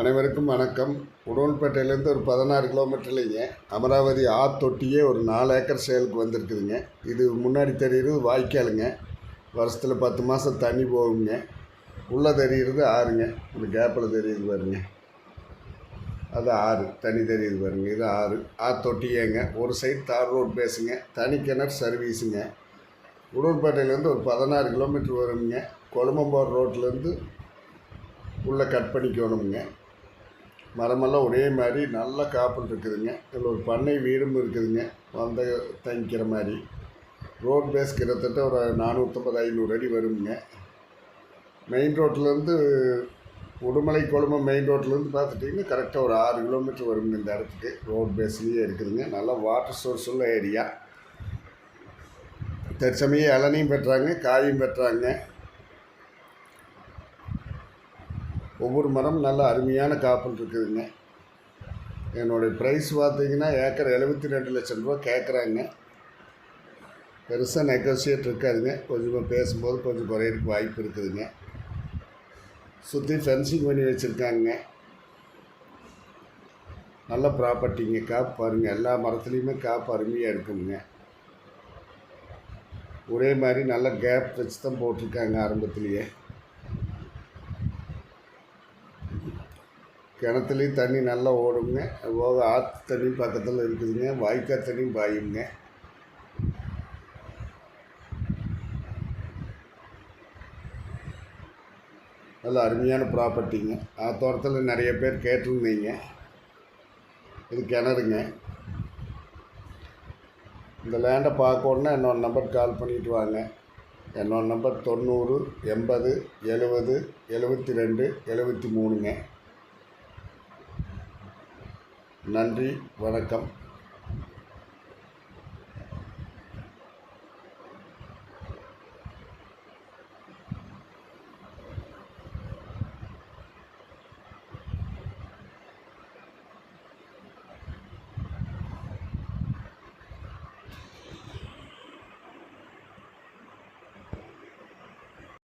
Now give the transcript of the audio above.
அனைவருக்கும் வணக்கம். உடவன்பேட்டையிலேருந்து ஒரு பதினாறு கிலோமீட்டர்லைங்க அமராவதி ஆத்தொட்டியே ஒரு நாலு ஏக்கர் செயலுக்கு வந்திருக்குதுங்க. இது முன்னாடி தெரிகிறது வாய்க்காலுங்க. வருஷத்தில் பத்து மாதம் தண்ணி போகுங்க. உள்ளே தெரியுறது ஆறுங்க. இந்த கேப்பில் தெரியுது பாருங்க. அது ஆறு. தண்ணி தெரியுது பாருங்க. இது ஆறு. ஆத்தொட்டியேங்க ஒரு சைடு தார் ரோட் பேசுங்க. தனி கிணறு சர்வீஸுங்க உடன்பேட்டையிலேருந்து ஒரு பதினாறு கிலோமீட்டர் வருங்க. கொழும்பம்பூர் ரோட்லேருந்து உள்ளே கட் பண்ணிக்கணுங்க. மரமெல்லாம் ஒரே மாதிரி நல்ல காப்பல் இருக்குதுங்க. இதில் ஒரு பண்ணை வீடும் இருக்குதுங்க. வந்து தங்கிக்கிற மாதிரி. ரோட் பேஸ் கிட்டத்தட்ட ஒரு நானூற்றம்பது ஐநூறு அடி வருங்க. மெயின் ரோட்லேருந்து உடுமலை கொழும்பம் மெயின் ரோட்லேருந்து பார்த்துட்டிங்கன்னா கரெக்டாக ஒரு ஆறு கிலோமீட்டர் வருங்க இந்த இடத்துக்கு. ரோட் பேஸ்லேயே இருக்குதுங்க. நல்லா வாட்டர் சோர்ஸ் உள்ள ஏரியா தற்சமயம் இளநியும் பெற்றாங்க காயும் பெற்றாங்க ஒவ்வொரு மரம் நல்ல அருமையான காப்புன்னு இருக்குதுங்க. என்னுடைய ப்ரைஸ் பார்த்தீங்கன்னா ஏக்கர் எழுபத்தி ரெண்டு லட்சம் ரூபா கேட்குறாங்க பெருசாக நெகோசியேட் இருக்காதுங்க. கொஞ்சமாக பேசும்போது கொஞ்சம் குறையிறதுக்கு வாய்ப்பு இருக்குதுங்க. சுற்றி ஃபென்சிங் பண்ணி வச்சுருக்காங்க. நல்ல ப்ராப்பர்ட்டிங்க காப்பு பாருங்கள் எல்லா மரத்துலேயுமே காப்பு அருமையாக இருக்குங்க. ஒரே மாதிரி நல்ல கேப் வச்சு தான் போட்டிருக்காங்க ஆரம்பத்துலேயே. கிணத்துலேயும் தண்ணி நல்லா ஓடுங்க. போக ஆற்று தண்ணி பக்கத்தில் இருக்குதுங்க. வாய்க்கால் தண்ணியும் பாயுங்க. நல்ல அருமையான ப்ராப்பர்ட்டிங்க. தோட்டத்தில் நிறைய பேர் கேட்டிருந்தீங்க. இது கிணறுங்க. இந்த லேண்டை பார்க்கணுன்னா என்னோடய நம்பர் கால் பண்ணிட்டு வாங்க. என்னோடய நம்பர் தொண்ணூறு எண்பது எழுபது எழுபத்தி ரெண்டு எழுபத்தி மூணுங்க. நன்றி வணக்கம்.